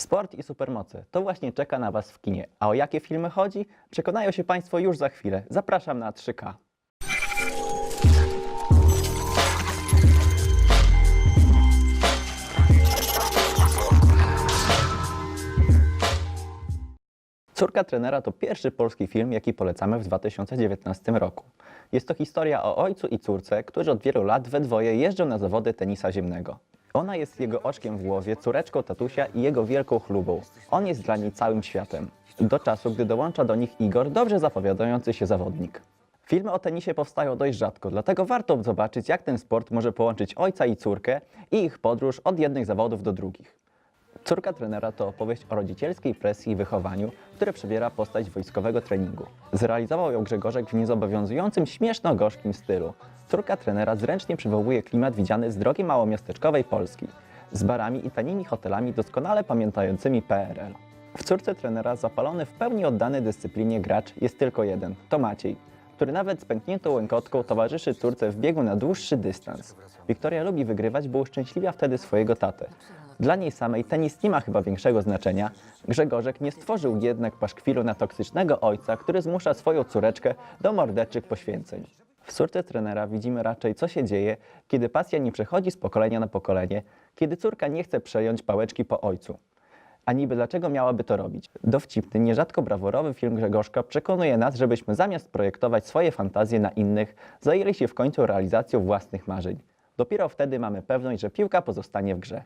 Sport i supermoce to właśnie czeka na Was w kinie. A o jakie filmy chodzi? Przekonają się Państwo już za chwilę. Zapraszam na 3K. Córka trenera to pierwszy polski film, jaki polecamy w 2019 roku. Jest to historia o ojcu i córce, którzy od wielu lat we dwoje jeżdżą na zawody tenisa ziemnego. Ona jest jego oczkiem w głowie, córeczką tatusia i jego wielką chlubą. On jest dla niej całym światem. Do czasu, gdy dołącza do nich Igor, dobrze zapowiadający się zawodnik. Filmy o tenisie powstają dość rzadko, dlatego warto zobaczyć, jak ten sport może połączyć ojca i córkę i ich podróż od jednych zawodów do drugich. Córka trenera to opowieść o rodzicielskiej presji i wychowaniu, które przybiera postać wojskowego treningu. Zrealizował ją Grzegorzek w niezobowiązującym, śmieszno-gorzkim stylu. Córka trenera zręcznie przywołuje klimat widziany z drogi małomiasteczkowej Polski, z barami i tanimi hotelami doskonale pamiętającymi PRL. W córce trenera zapalony w pełni oddany dyscyplinie gracz jest tylko jeden, to Maciej, który nawet z pękniętą łękotką towarzyszy córce w biegu na dłuższy dystans. Wiktoria lubi wygrywać, bo uszczęśliwia wtedy swojego tatę. Dla niej samej tenis nie ma chyba większego znaczenia. Grzegorzek nie stworzył jednak paszkwilu na toksycznego ojca, który zmusza swoją córeczkę do morderczych poświęceń. W córce trenera widzimy raczej, co się dzieje, kiedy pasja nie przechodzi z pokolenia na pokolenie, kiedy córka nie chce przejąć pałeczki po ojcu. A niby dlaczego miałaby to robić? Dowcipny, nierzadko braworowy film Grzegorzka przekonuje nas, żebyśmy zamiast projektować swoje fantazje na innych, zajęli się w końcu realizacją własnych marzeń. Dopiero wtedy mamy pewność, że piłka pozostanie w grze.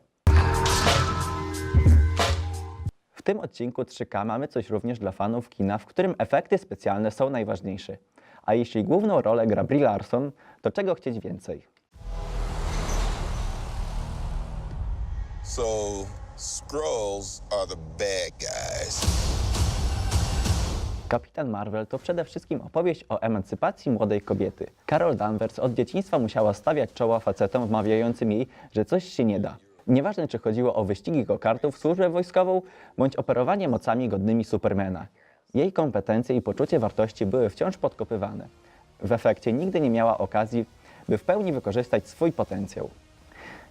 Tym odcinku 3K mamy coś również dla fanów kina, w którym efekty specjalne są najważniejsze. A jeśli główną rolę gra Brie Larson, to czego chcieć więcej? So, Skrulls are the bad guys. Kapitan Marvel to przede wszystkim opowieść o emancypacji młodej kobiety. Carol Danvers od dzieciństwa musiała stawiać czoła facetom wmawiającym jej, że coś się nie da. Nieważne, czy chodziło o wyścigi go-kartów, służbę wojskową, bądź operowanie mocami godnymi Supermana. Jej kompetencje i poczucie wartości były wciąż podkopywane. W efekcie nigdy nie miała okazji, by w pełni wykorzystać swój potencjał.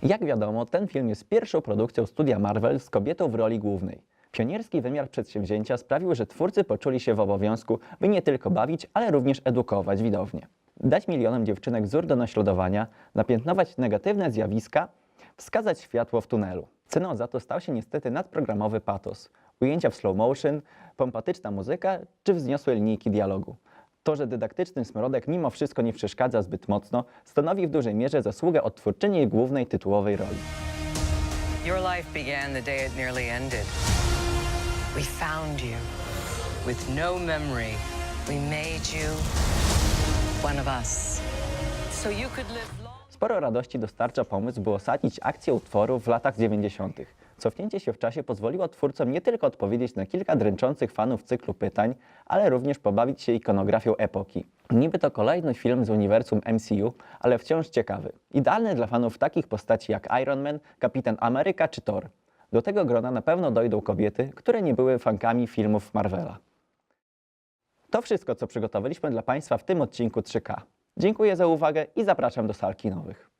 Jak wiadomo, ten film jest pierwszą produkcją studia Marvel z kobietą w roli głównej. Pionierski wymiar przedsięwzięcia sprawił, że twórcy poczuli się w obowiązku, by nie tylko bawić, ale również edukować widownię. Dać milionom dziewczynek wzór do naśladowania, napiętnować negatywne zjawiska, wskazać światło w tunelu. Ceną za to stał się niestety nadprogramowy patos, ujęcia w slow motion, pompatyczna muzyka czy wzniosłe linijki dialogu. To, że dydaktyczny smrodek mimo wszystko nie przeszkadza zbyt mocno, stanowi w dużej mierze zasługę odtwórczyni głównej tytułowej roli. Your life began the day it nearly ended. We found you with no memory. We made you one of us. So you could live. Sporo radości dostarcza pomysł, by osadzić akcję utworu w latach 90. Cofnięcie się w czasie pozwoliło twórcom nie tylko odpowiedzieć na kilka dręczących fanów cyklu pytań, ale również pobawić się ikonografią epoki. Niby to kolejny film z uniwersum MCU, ale wciąż ciekawy. Idealny dla fanów takich postaci jak Iron Man, Kapitan Ameryka czy Thor. Do tego grona na pewno dojdą kobiety, które nie były fankami filmów Marvela. To wszystko, co przygotowaliśmy dla Państwa w tym odcinku 3K. Dziękuję za uwagę i zapraszam do sal kinowych.